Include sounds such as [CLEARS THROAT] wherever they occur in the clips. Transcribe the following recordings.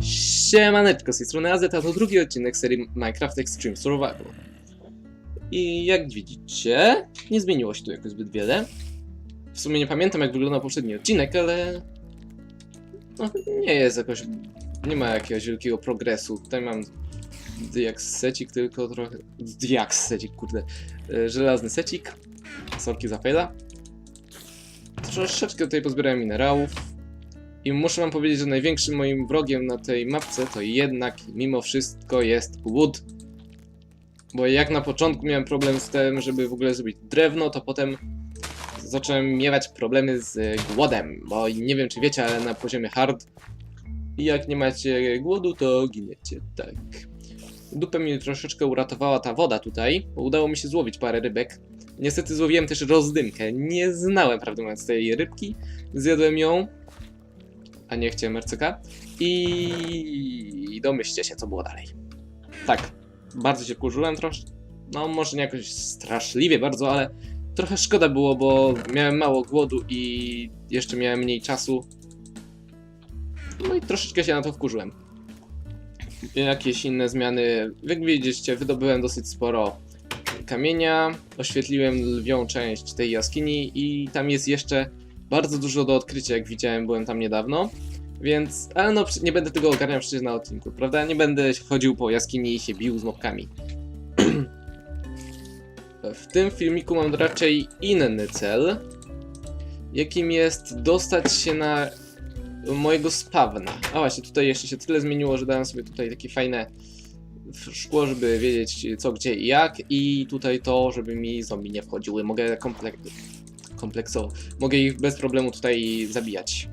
Siemaneczko, z tej strony AZ, a to drugi odcinek serii Minecraft Extreme Survival. I jak widzicie, nie zmieniło się tu jakoś zbyt wiele. W sumie nie pamiętam jak wyglądał poprzedni odcinek, ale... No, nie jest jakoś... Nie ma jakiegoś wielkiego progresu. Tutaj mam diaks secik tylko trochę... Diaks secik, kurde. E, Żelazny secik. Sorki za. Troszeczkę tutaj pozbierałem minerałów. I muszę wam powiedzieć, że największym moim wrogiem na tej mapce to jednak mimo wszystko jest głód. Bo jak na początku miałem problem z tym, żeby w ogóle zrobić drewno, to potem zacząłem miewać problemy z głodem. Bo nie wiem czy wiecie, ale na poziomie hard jak nie macie głodu, to giniecie. Tak. Dupę mi troszeczkę uratowała ta woda tutaj, bo udało mi się złowić parę rybek. Niestety złowiłem też rozdymkę. Nie znałem, prawdę mówiąc, tej rybki. Zjadłem ją, a nie chciałem RCK. I domyślcie się, co było dalej. Tak, bardzo się wkurzyłem troszkę. No, może nie jakoś straszliwie bardzo, ale trochę szkoda było, bo miałem mało głodu i jeszcze miałem mniej czasu. No i troszeczkę się na to wkurzyłem. Jakieś inne zmiany. Jak widzicie, wydobyłem dosyć sporo kamienia, oświetliłem lwią część tej jaskini i tam jest jeszcze bardzo dużo do odkrycia, jak widziałem, byłem tam niedawno. Więc, ale no, nie będę tego ogarniał przecież na odcinku, prawda? Nie będę chodził po jaskini i się bił z mobkami. [CLEARS THROAT] w tym filmiku mam raczej inny cel, jakim jest dostać się na mojego spawna. A właśnie, tutaj jeszcze się tyle zmieniło, że dałem sobie tutaj takie fajne szkło, żeby wiedzieć co, gdzie i jak i tutaj to, żeby mi zombie nie wchodziły. Mogę komplek kompleksowo. Mogę ich bez problemu tutaj zabijać.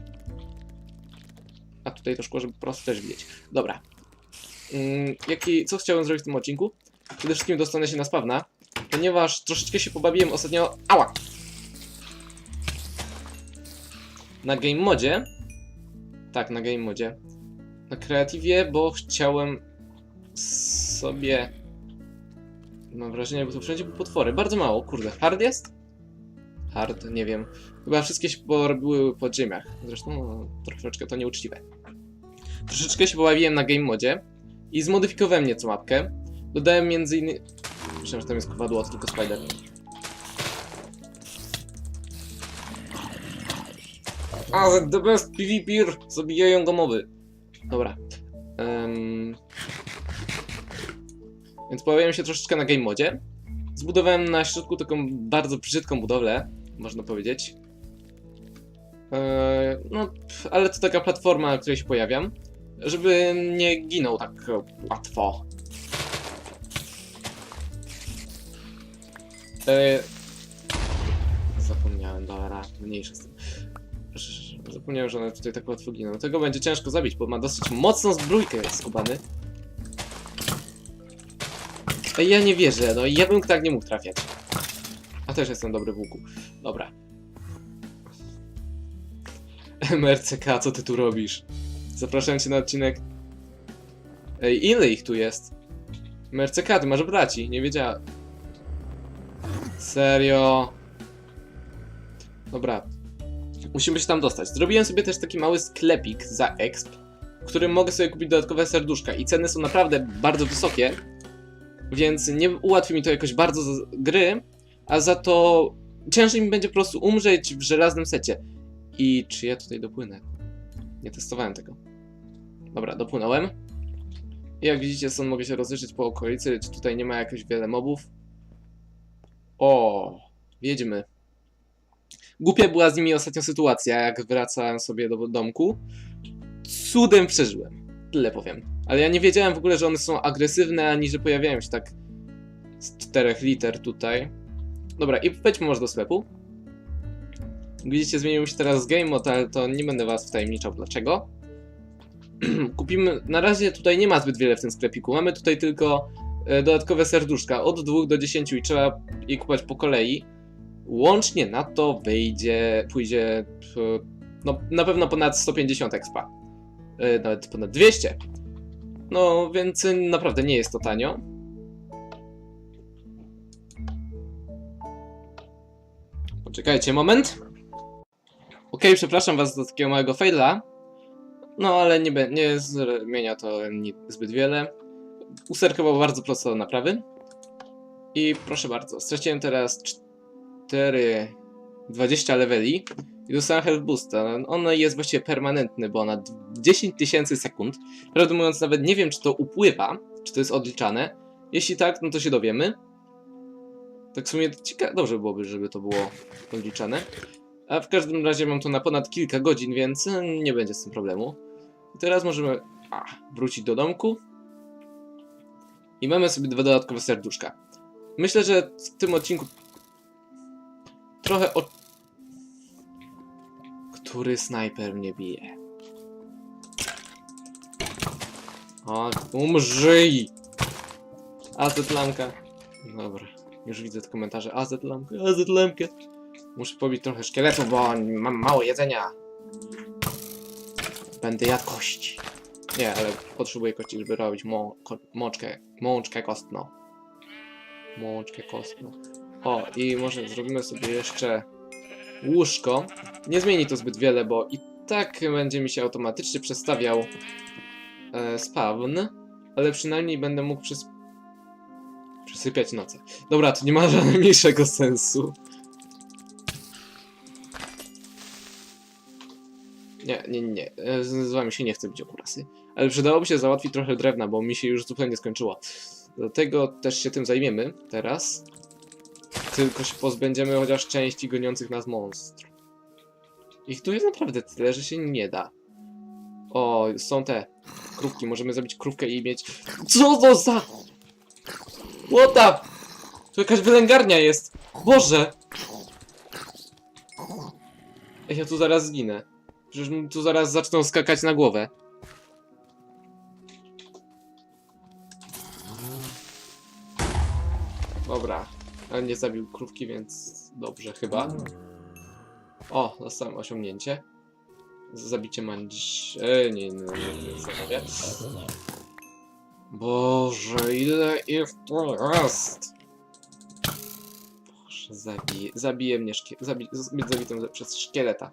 Tutaj to szkło, żeby po prostu też widzieć. Dobra. Mm, jaki, co chciałem zrobić w tym odcinku? Przede wszystkim dostanę się na spawna, ponieważ troszeczkę się pobawiłem ostatnio... Ała! Na game modzie. Tak, na game modzie. Na kreatywie, bo chciałem sobie... Mam wrażenie, bo tu wszędzie były potwory. Bardzo mało, kurde. Hard jest? Hard, nie wiem. Chyba wszystkie się porobiły po ziemiach. Zresztą no, troszeczkę to nieuczciwe. Troszeczkę się pobawiłem na game modzie i zmodyfikowałem nieco mapkę. Dodałem między innymi... Myślałem, że tam jest kowadło, tylko spider. A, the best PvP zabijają go mowy. Dobra. Em, Więc pojawiłem się troszeczkę na game modzie. Zbudowałem na środku taką bardzo brzydką budowlę, można powiedzieć. Eee, no, ale to taka platforma, na której się pojawiam, żeby nie ginął tak łatwo. Eee, zapomniałem, dobra, mniejsza z tym. Zapomniałem, że one tutaj tak łatwo giną. Tego będzie ciężko zabić, bo ma dosyć mocną zbrójkę skubany. Ej, ja nie wierzę, no i ja bym tak nie mógł trafiać. A też jestem dobry w łuku. Dobra. [LAUGHS] MRCK, co ty tu robisz? Zapraszam cię na odcinek. Ej, ile ich tu jest? MRCK, ty masz braci, nie wiedziałem. Serio? Dobra. Musimy się tam dostać. Zrobiłem sobie też taki mały sklepik za exp, w którym mogę sobie kupić dodatkowe serduszka i ceny są naprawdę bardzo wysokie, więc nie ułatwi mi to jakoś bardzo gry, a za to ciężej mi będzie po prostu umrzeć w żelaznym secie. I czy ja tutaj dopłynę? Nie testowałem tego. Dobra, dopłynąłem. I jak widzicie, stąd mogę się rozejrzeć po okolicy, czy tutaj nie ma jakoś wiele mobów. O, wiedźmy. Głupia była z nimi ostatnio sytuacja, jak wracałem sobie do domku. Cudem przeżyłem. Tyle powiem. Ale ja nie wiedziałem w ogóle, że one są agresywne, ani że pojawiają się tak z czterech liter tutaj. Dobra, i wejdźmy może do sklepu. Widzicie, zmienił się teraz game mode, ale to nie będę was wtajemniczał dlaczego. [CLEARS THROAT] Kupimy, na razie tutaj nie ma zbyt wiele w tym sklepiku, mamy tutaj tylko e, dodatkowe serduszka od 2 do 10 i trzeba je kupować po kolei. Łącznie na to wyjdzie, pójdzie, no na pewno ponad 150 expa. E, Nawet ponad 200. No, więc naprawdę nie jest to tanio. Poczekajcie moment. Okej, przepraszam was za takiego małego faila, No ale nie, nie zmienia to zbyt wiele. Userkował bardzo prosto naprawy. I proszę bardzo, straciłem teraz 4, 20 leveli i dostałem health boosta. On jest właściwie permanentny, bo na 10 tysięcy sekund. Prawdę mówiąc, nawet nie wiem, czy to upływa, czy to jest odliczane. Jeśli tak, no to się dowiemy. Tak w sumie ciekawe, dobrze byłoby, żeby to było odliczane. A w każdym razie mam to na ponad kilka godzin, więc e, nie będzie z tym problemu. I teraz możemy a, wrócić do domku. I mamy sobie dwa dodatkowe serduszka. Myślę, że w tym odcinku trochę o... Który snajper mnie bije? O, umrzyj! AZ lamka. Dobra, już widzę te komentarze. AZ lamka, AZ lamka. Muszę pobić trochę szkieletów, bo mam mało jedzenia. Będę jadł kości. Nie, ale potrzebuję kości, żeby robić mo ko mączkę, mączkę kostną. Mączkę kostną. O, i może zrobimy sobie jeszcze łóżko. Nie zmieni to zbyt wiele, bo i tak będzie mi się automatycznie przestawiał e, spawn, ale przynajmniej będę mógł przys przysypiać noce. Dobra, to nie ma [LAUGHS] najmniejszego sensu. Nie, nie, Z, z wami się nie chce bić o kurasy. Ale przydałoby się załatwić trochę drewna, bo mi się już zupełnie skończyło. Dlatego też się tym zajmiemy teraz. Tylko się pozbędziemy chociaż części goniących nas monstr. Ich tu jest naprawdę tyle, że się nie da. O, są te krówki. Możemy zabić krówkę i mieć... Co to za... What the... Tu jakaś wylęgarnia jest. Boże! Ej, ja tu zaraz zginę. Przecież mi tu zaraz zaczną skakać na głowę. Dobra, ale nie zabił krówki, więc dobrze chyba. O, dostałem osiągnięcie. Zabicie mandzi... E, nie, nie, nie, nie. Boże, ile ich tu jest! Boże, zabije, zabije mnie szkie... Zabi, zabitym przez szkieleta.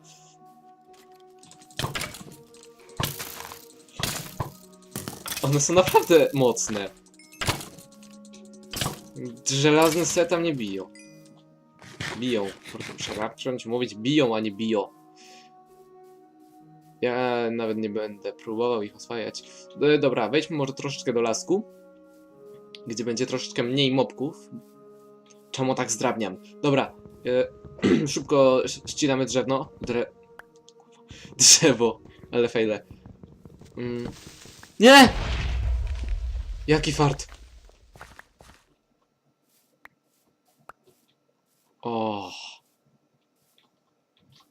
One są naprawdę mocne. Żelazny set tam nie biją. Biją. Kurde, zacząć mówić biją, a nie biją. Ja nawet nie będę próbował ich oswajać. E, Dobra, wejdźmy może troszeczkę do lasku. Gdzie będzie troszeczkę mniej mobków. Czemu tak zdrabniam? Dobra. E, [CLEARS THROAT] szybko ścinamy drzewno. Dre... Drzewo. Ale fejle. Mm. Nie! Jaki fart. O.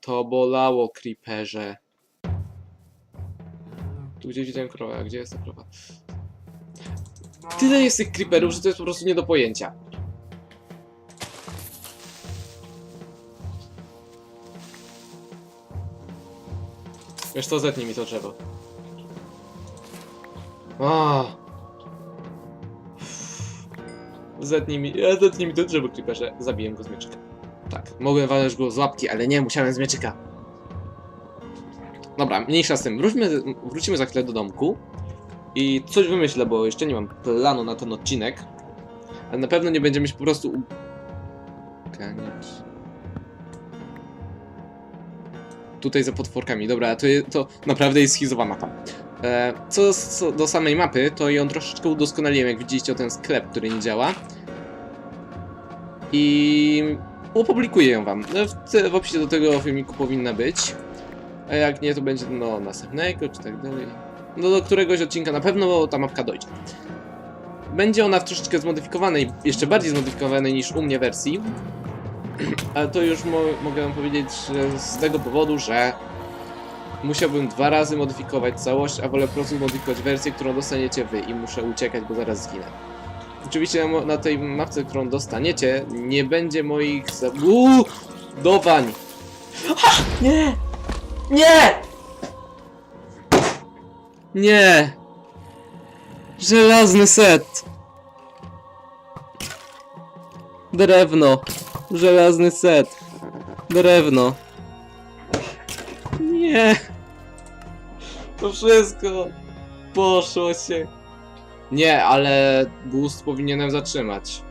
To bolało, creeperze. Tu gdzie widziałem krowę, gdzie jest ta krowa? Tyle jest tych creeperów, że to jest po prostu nie do pojęcia. Wiesz co, zetnij mi to drzewo. A. Zetnij mi, ja zetnij mi to drzewo, creeperze. Zabiję go z mieczyka. Tak, mogłem walnąć go z łapki, ale nie, musiałem z mieczyka. Dobra, mniejsza z tym. Wróćmy, wrócimy za chwilę do domku. I coś wymyślę, bo jeszcze nie mam planu na ten odcinek. Ale na pewno nie będziemy się po prostu... u-. Tutaj za potworkami. Dobra, to, je, to naprawdę jest schizowa mapa. E, co, do samej mapy, to ją troszeczkę udoskonaliłem, jak widzieliście ten sklep, który nie działa. I opublikuję ją wam. E, W, w opisie do tego filmiku powinna być. A jak nie, to będzie do następnego, czy tak dalej. No do któregoś odcinka na pewno ta mapka dojdzie. Będzie ona w troszeczkę zmodyfikowanej, jeszcze bardziej zmodyfikowanej niż u mnie wersji. [CLEARS THROAT] Ale to już mo mogę wam powiedzieć z tego powodu, że musiałbym dwa razy modyfikować całość, a wolę po prostu modyfikować wersję, którą dostaniecie wy i muszę uciekać, bo zaraz zginę. Oczywiście na, na tej mapce, którą dostaniecie, nie będzie moich za... Uuu, dowań! Nie! Nie! Nie! Żelazny set! Drewno! Żelazny set! Drewno! Nie! To wszystko poszło się. Nie, ale boost powinienem zatrzymać.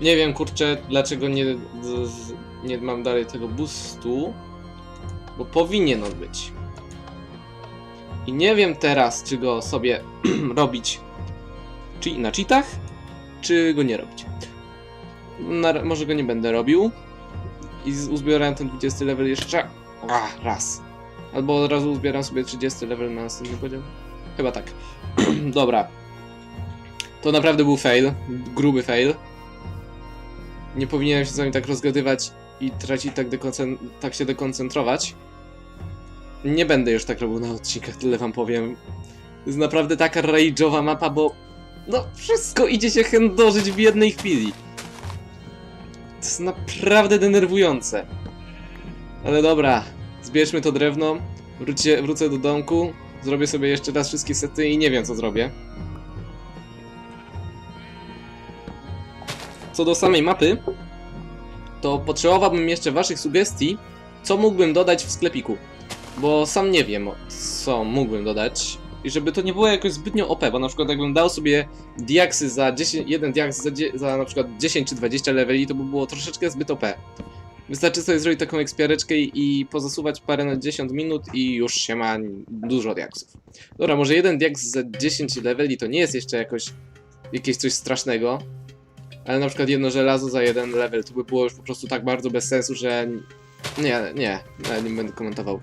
Nie wiem, kurczę, dlaczego nie, nie mam dalej tego boostu, bo powinien on być. I nie wiem teraz, czy go sobie [CLEARS THROAT] robić czy na cheatach, czy go nie robić. Na, może go nie będę robił. I uzbieram ten 20 level jeszcze a, raz. Albo od razu uzbieram sobie 30 level na następny poziom. Chyba tak. [CLEARS THROAT] Dobra. To naprawdę był fail. Gruby fail. Nie powinienem się z wami tak rozgadywać i tracić tak, tak się dekoncentrować. Nie będę już tak robił na odcinkach, tyle wam powiem. Jest naprawdę taka rage'owa mapa, bo no wszystko idzie się chędożyć w jednej chwili. Jest naprawdę denerwujące. Ale dobra, zbierzmy to drewno, wrócę, wrócę do domku, zrobię sobie jeszcze raz wszystkie sety i nie wiem co zrobię. Co do samej mapy, to potrzebowałbym jeszcze waszych sugestii, co mógłbym dodać w sklepiku. Bo sam nie wiem, co mógłbym dodać. I żeby to nie było jakoś zbytnio OP, bo na przykład jakbym dał sobie diaksy za 10, jeden diaks za, za na przykład 10 czy 20 leveli, to by było troszeczkę zbyt OP. Wystarczy sobie zrobić taką ekspiareczkę i pozasuwać parę na 10 minut i już się ma dużo diaksów. Dobra, może jeden diaks za 10 leveli to nie jest jeszcze jakoś jakieś coś strasznego, ale na przykład jedno żelazo za jeden level to by było już po prostu tak bardzo bez sensu, że nie, nie, nawet nie będę komentował.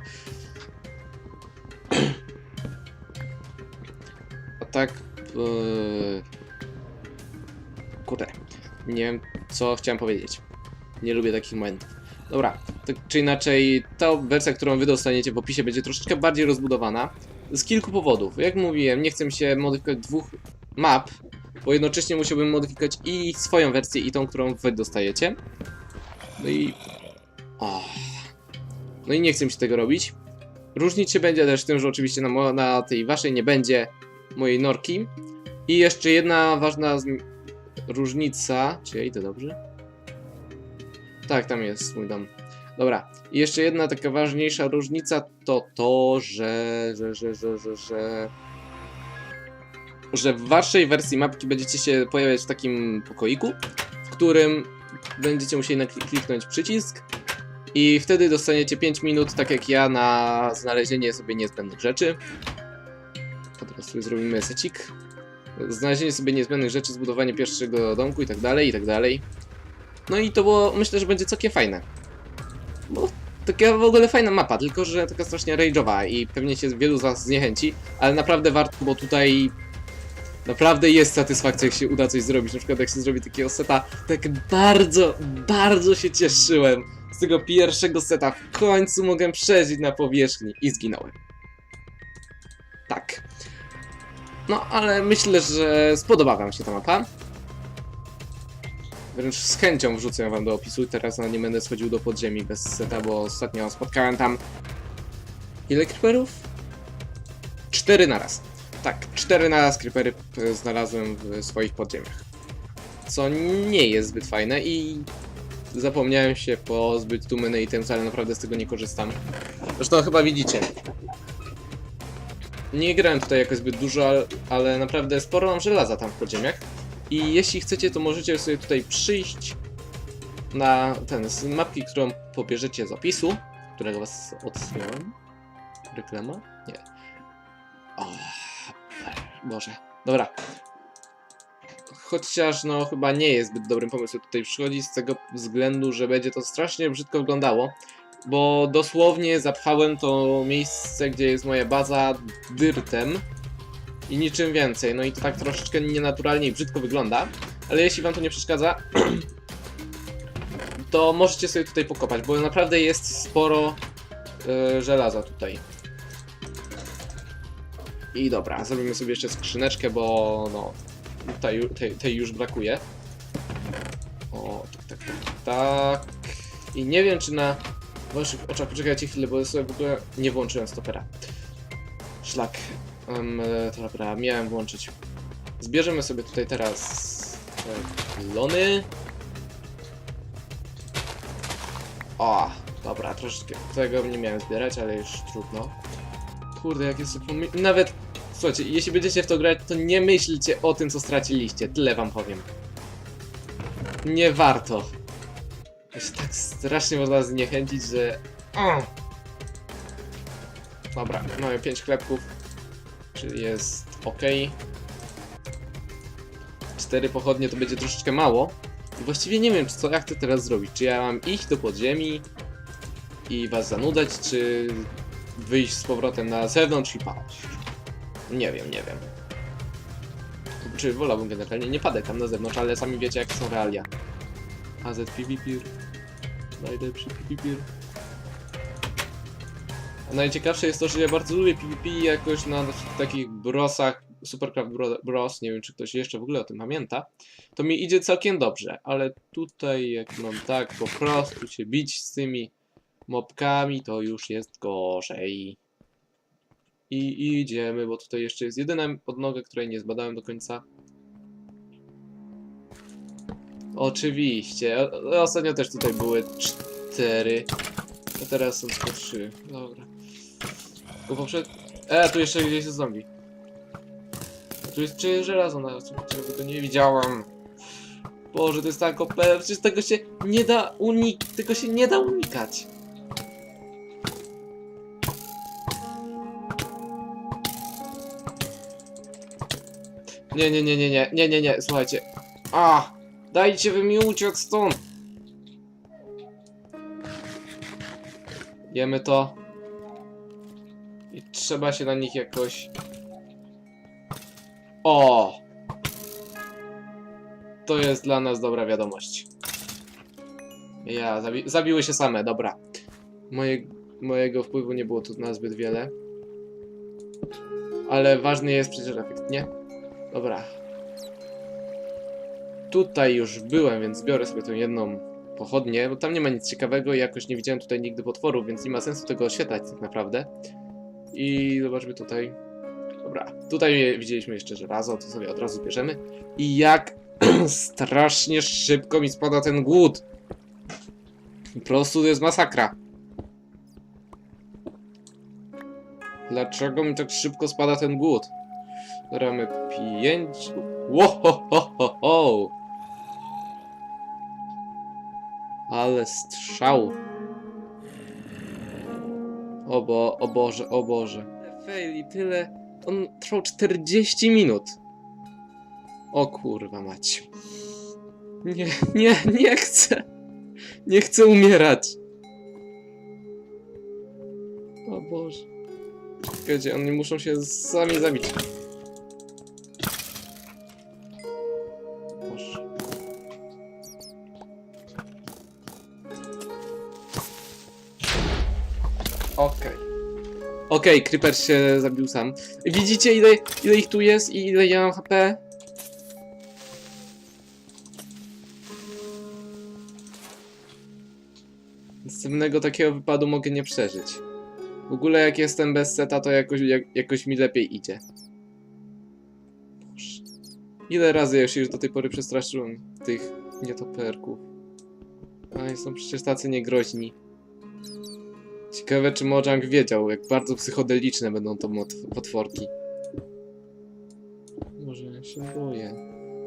Tak. Yy... Kurde. Nie wiem, co chciałem powiedzieć. Nie lubię takich momentów. Dobra, tak czy inaczej, ta wersja, którą wy dostaniecie w opisie, będzie troszeczkę bardziej rozbudowana. Z kilku powodów. Jak mówiłem, nie chcę się modyfikować dwóch map, bo jednocześnie musiałbym modyfikować i swoją wersję, i tą, którą wy dostajecie. No i. O. No i nie chcę się tego robić. Różnić się będzie też tym, że oczywiście na, na tej waszej nie będzie mojej norki. I jeszcze jedna ważna różnica. Czy ja idę dobrze? Tak, tam jest mój dom. Dobra. I jeszcze jedna taka ważniejsza różnica to to, że. że, że, że, że, że że w waszej wersji mapki będziecie się pojawiać w takim pokoiku, w którym będziecie musieli kliknąć przycisk i wtedy dostaniecie 5 minut, tak jak ja, na znalezienie sobie niezbędnych rzeczy. Sobie zrobimy secik. Znalezienie sobie niezbędnych rzeczy, zbudowanie pierwszego domku i tak dalej, i tak dalej. No i to było, myślę, że będzie całkiem fajne. Bo taka w ogóle fajna mapa, tylko że taka strasznie rage'owa i pewnie się wielu z was zniechęci, ale naprawdę warto, bo tutaj Naprawdę jest satysfakcja, jak się uda coś zrobić. Na przykład, jak się zrobi takiego seta, tak bardzo, bardzo się cieszyłem z tego pierwszego seta. W końcu mogłem przeżyć na powierzchni i zginąłem. Tak. No, ale myślę, że spodoba Wam się ta mapa. Wręcz z chęcią wrzucę Wam do opisu. Teraz no, nie będę schodził do podziemi bez seta, bo ostatnio spotkałem tam. Ile creeperów? Cztery na raz. Tak, cztery naraz creepery p- znalazłem w swoich podziemiach. Co nie jest zbyt fajne i zapomniałem się po zbyt too many items, ale naprawdę z tego nie korzystam. Zresztą chyba widzicie. Nie grałem tutaj jakoś zbyt dużo, ale, naprawdę sporo mam żelaza tam w podziemiach. I jeśli chcecie, to możecie sobie tutaj przyjść na ten, z mapki, którą pobierzecie z opisu, którego was odsyłam. Reklama? Nie. O, Boże. Dobra. Chociaż no chyba nie jest zbyt dobrym pomysłem tutaj przychodzić z tego względu, że będzie to strasznie brzydko wyglądało. Bo dosłownie zapchałem to miejsce, gdzie jest moja baza dyrtem i niczym więcej. No i to tak troszeczkę nienaturalnie i brzydko wygląda. Ale jeśli wam to nie przeszkadza, [CLEARS THROAT] to możecie sobie tutaj pokopać, bo naprawdę jest sporo e, żelaza tutaj. I dobra, zrobimy sobie jeszcze skrzyneczkę, bo no tej, tej, tej już brakuje. O, tak, tak, tak, tak. I nie wiem, czy na waszych oczach, poczekajcie chwilę, bo sobie w ogóle nie włączyłem stopera. Szlak. Um, dobra, miałem włączyć. Zbierzemy sobie tutaj teraz e, lony. O, dobra, troszeczkę tego nie miałem zbierać, ale już trudno. Kurde, jak jest upomie- Nawet, słuchajcie, jeśli będziecie w to grać, to nie myślcie o tym, co straciliście. Tyle wam powiem. Nie warto. Się tak strasznie można zniechęcić, że... O! Dobra, mamy 5 chlebków. Czyli jest ok. Cztery pochodnie to będzie troszeczkę mało. Właściwie nie wiem, co ja chcę teraz zrobić. Czy ja mam iść do podziemi i was zanudzać, czy wyjść z powrotem na zewnątrz i paść? Nie wiem, nie wiem. Czy wolałbym generalnie nie padać tam na zewnątrz, ale sami wiecie, jakie są realia. AZ PvP. Najlepszy PvP. A najciekawsze jest to, że ja bardzo lubię PvP jakoś na takich brosach, Supercraft Bro- Bros, nie wiem czy ktoś jeszcze w ogóle o tym pamięta, to mi idzie całkiem dobrze, ale tutaj jak mam tak po prostu się bić z tymi mopkami, to już jest gorzej. I idziemy, bo tutaj jeszcze jest jedyna podnoga, której nie zbadałem do końca. Oczywiście. Ostatnio też tutaj były cztery. A teraz są tylko trzy. Dobra. Bo poprzed... E, tu jeszcze gdzieś jest zombie. Tu jest czy żelazo na czego go nie widziałam. Boże, to jest tak OP, przecież tego się nie da unik... tego się nie da unikać. Nie, nie, nie, nie, nie, nie, nie, nie, słuchajcie. A! Dajcie wy mi uciec stąd! Jemy to. I trzeba się na nich jakoś... O! To jest dla nas dobra wiadomość. Ja, zabi zabiły się same, dobra. Moje, mojego wpływu nie było tu na zbyt wiele. Ale ważny jest przecież efekt, nie? Dobra. Tutaj już byłem, więc biorę sobie tą jedną pochodnię, bo tam nie ma nic ciekawego i jakoś nie widziałem tutaj nigdy potworów, więc nie ma sensu tego oświetlać tak naprawdę. I zobaczmy tutaj. Dobra, tutaj widzieliśmy jeszcze żelazo, to sobie od razu bierzemy. I jak [CLEARS THROAT] strasznie szybko mi spada ten głód. Po prostu to jest masakra. Dlaczego mi tak szybko spada ten głód? Dobra, mamy pięć... Ło, Ale strzał. O, bo, o Boże, o Boże. Fail i tyle. On trwał 40 minut. O kurwa mać. Nie, nie, nie chcę. Nie chcę umierać. O Boże. Czekajcie, oni muszą się sami zabić. Okej, Creeper się zabił sam. Widzicie ile, ile ich tu jest i ile ja mam HP? Następnego takiego wypadu mogę nie przeżyć. W ogóle jak jestem bez seta, to jakoś, jak, jakoś mi lepiej idzie. Ile razy już do tej pory przestraszyłem tych nietoperków. Oni są przecież tacy niegroźni. Ciekawe, czy Mojang wiedział, jak bardzo psychodeliczne będą to potworki. Może ja się boję.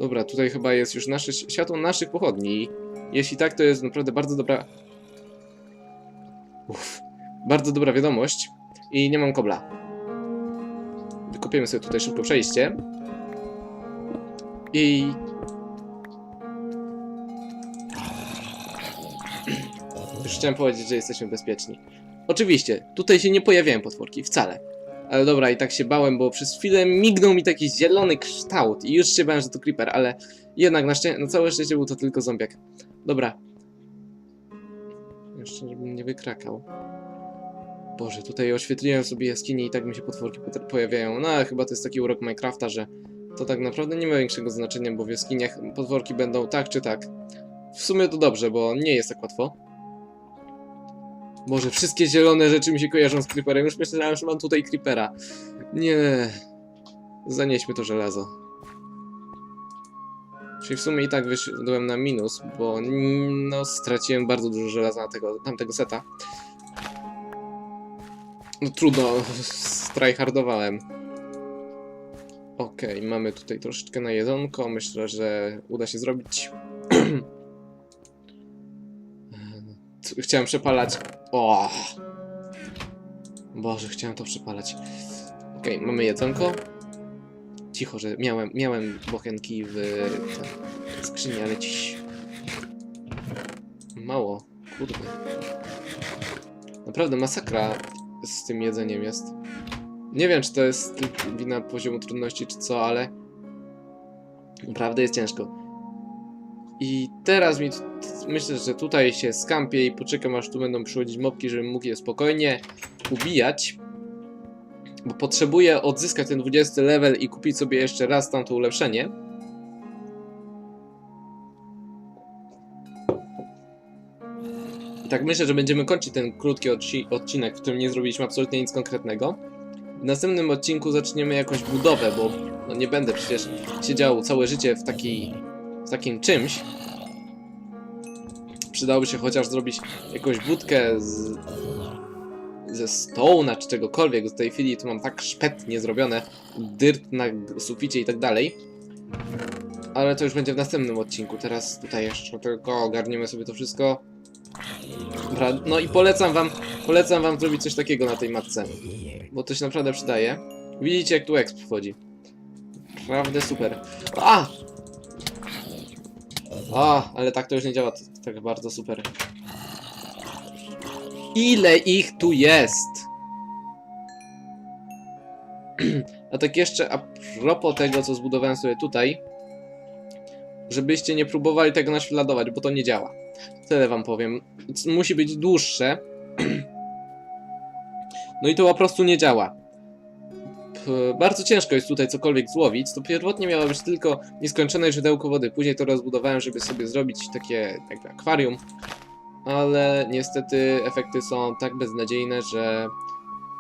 Dobra, tutaj chyba jest już nasze światło naszych pochodni. Jeśli tak, to jest naprawdę bardzo dobra. Uff, bardzo dobra wiadomość. I nie mam kobla. Wykopiemy sobie tutaj szybko przejście. I. Już chciałem powiedzieć, że jesteśmy bezpieczni. Oczywiście, tutaj się nie pojawiają potworki, wcale. Ale dobra, i tak się bałem, bo przez chwilę mignął mi taki zielony kształt i już się bałem, że to creeper, ale jednak na, na całe szczęście był to tylko zombiak. Dobra. Jeszcze, żebym nie wykrakał. Boże, tutaj oświetliłem sobie jaskinię i tak mi się potworki pot- pojawiają. No, ale chyba to jest taki urok Minecrafta, że to tak naprawdę nie ma większego znaczenia, bo w jaskiniach potworki będą tak czy tak. W sumie to dobrze, bo nie jest tak łatwo. Boże, wszystkie zielone rzeczy mi się kojarzą z creeperem. Już myślałem, że mam tutaj creepera. Nie. Zanieśmy to żelazo. Czyli w sumie i tak wyszedłem na minus, bo no, straciłem bardzo dużo żelaza na tego, tamtego seta. No trudno, strajhardowałem. Okej, mamy tutaj troszeczkę na jedzonko, myślę, że uda się zrobić. [CLEARS THROAT] Chciałem przepalać. O! Boże, chciałem to przepalać. Okej, mamy jedzonko. Cicho, że miałem, miałem bochenki w skrzyni, ale dziś... Mało, kurde. Naprawdę masakra z tym jedzeniem jest. Nie wiem, czy to jest wina poziomu trudności, czy co, ale... Naprawdę jest ciężko. I teraz mi... Myślę, że tutaj się skampię i poczekam, aż tu będą przychodzić mopki, żebym mógł je spokojnie ubijać bo potrzebuję odzyskać ten 20 level i kupić sobie jeszcze raz tamto ulepszenie. Tak myślę, że będziemy kończyć ten krótki odci odcinek, w którym nie zrobiliśmy absolutnie nic konkretnego. W następnym odcinku zaczniemy jakąś budowę, bo no nie będę przecież siedział całe życie w, taki, w takim czymś. Przydałoby się chociaż zrobić jakąś budkę z, ze stołna czy czegokolwiek. W tej chwili tu mam tak szpetnie zrobione, dyrt na suficie i tak dalej. Ale to już będzie w następnym odcinku. Teraz tutaj jeszcze tylko ogarniemy sobie to wszystko. Dobra, no i polecam wam, polecam wam zrobić coś takiego na tej matce. Bo to się naprawdę przydaje. Widzicie jak tu exp wchodzi. Naprawdę super. A! A, ale tak to już nie działa tak bardzo super. Ile ich tu jest? [CLEARS THROAT] A tak jeszcze a propos tego, co zbudowałem sobie tutaj, żebyście nie próbowali tego naśladować, bo to nie działa. Tyle wam powiem. Musi być dłuższe. [CLEARS THROAT] No i to po prostu nie działa. P- Bardzo ciężko jest tutaj cokolwiek złowić. To pierwotnie miało być tylko nieskończone źródełko wody. Później to rozbudowałem, żeby sobie zrobić takie jakby akwarium ale niestety efekty są tak beznadziejne, że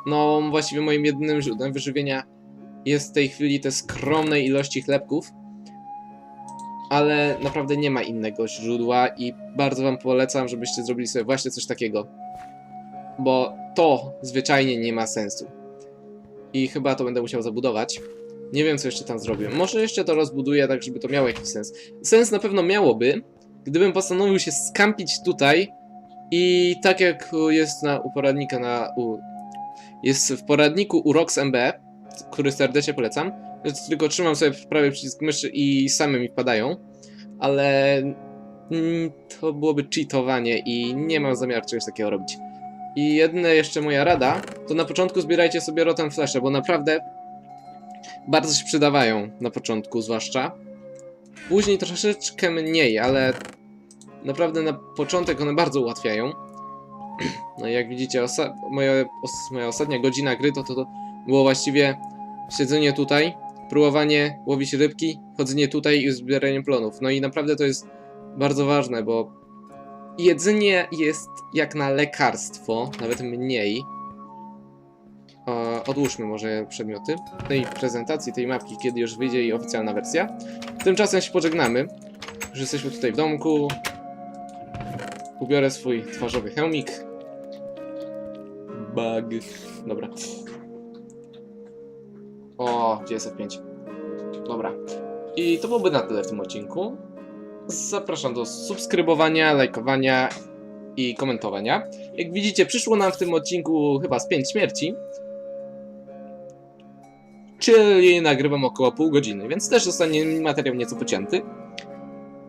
no właściwie moim jedynym źródłem wyżywienia jest w tej chwili te skromnej ilości chlebków, ale naprawdę nie ma innego źródła i bardzo wam polecam, żebyście zrobili sobie właśnie coś takiego, bo to zwyczajnie nie ma sensu. I chyba to będę musiał zabudować. Nie wiem, co jeszcze tam zrobię. Może jeszcze to rozbuduję, tak żeby to miało jakiś sens. Sens na pewno miałoby, gdybym postanowił się skampić tutaj i tak jak jest na, u poradnika na... U, jest w poradniku u Rox MB, który serdecznie polecam, tylko trzymam sobie prawy przycisk myszy i same mi wpadają, ale mm, to byłoby cheatowanie i nie mam zamiaru czegoś takiego robić. I jedna jeszcze moja rada, to na początku zbierajcie sobie Rotten Flesze, bo naprawdę bardzo się przydawają na początku zwłaszcza. Później troszeczkę mniej, ale naprawdę na początek one bardzo ułatwiają. [CLEARS THROAT] No i jak widzicie, osa moja, os moja ostatnia godzina gry to, to, to było właściwie siedzenie tutaj, próbowanie łowić rybki, chodzenie tutaj i zbieranie plonów. No i naprawdę to jest bardzo ważne, bo jedzenie jest jak na lekarstwo, nawet mniej. E, odłóżmy może przedmioty tej prezentacji, tej mapki, kiedy już wyjdzie jej oficjalna wersja. Tymczasem się pożegnamy, że jesteśmy tutaj w domku, Ubiorę swój twarzowy hełmik. Bug. Dobra. O, gdzie jest F5? Dobra. I to byłoby na tyle w tym odcinku. Zapraszam do subskrybowania, lajkowania i komentowania. Jak widzicie, przyszło nam w tym odcinku chyba z 5 śmierci. Czyli nagrywam około pół godziny, więc też zostanie materiał nieco pocięty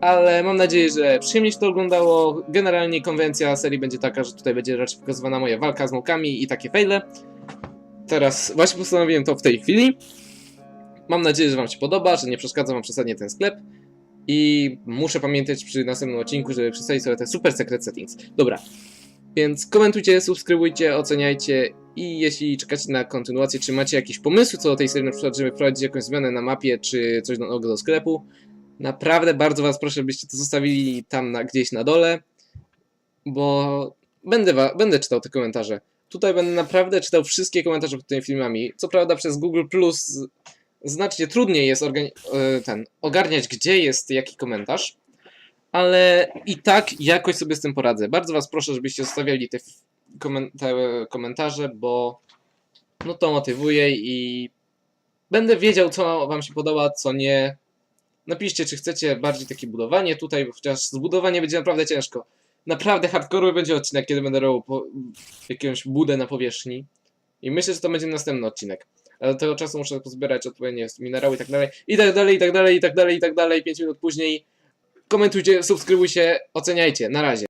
ale mam nadzieję, że przyjemnie się to oglądało. Generalnie konwencja serii będzie taka, że tutaj będzie raczej pokazywana moja walka z małkami i takie faile. Teraz właśnie postanowiłem to w tej chwili. Mam nadzieję, że wam się podoba, że nie przeszkadza wam przesadnie ten sklep. I muszę pamiętać przy następnym odcinku, żeby przedstawić sobie te super secret settings. Dobra, więc komentujcie, subskrybujcie, oceniajcie i jeśli czekacie na kontynuację, czy macie jakieś pomysły co do tej serii, na przykład, żeby wprowadzić jakąś zmianę na mapie, czy coś nowego do sklepu, Naprawdę bardzo was proszę, byście to zostawili tam na, gdzieś na dole, bo będę, będę czytał te komentarze. Tutaj będę naprawdę czytał wszystkie komentarze pod tymi filmami. Co prawda przez Google Plus znacznie trudniej jest e, ten, ogarniać, gdzie jest jaki komentarz, ale i tak jakoś sobie z tym poradzę. Bardzo Was proszę, żebyście zostawiali te, te komentarze, bo no to motywuje i będę wiedział, co Wam się podoba, co nie. Napiszcie, czy chcecie bardziej takie budowanie tutaj, chociaż zbudowanie będzie naprawdę ciężko. Naprawdę hardcore będzie odcinek, kiedy będę robił jakąś budę na powierzchni. I myślę, że to będzie następny odcinek. Ale do tego czasu muszę pozbierać odpowiednie minerały i tak dalej. I tak dalej, i tak dalej, i tak dalej, i tak dalej. 5 minut później. Komentujcie, subskrybujcie, oceniajcie. Na razie.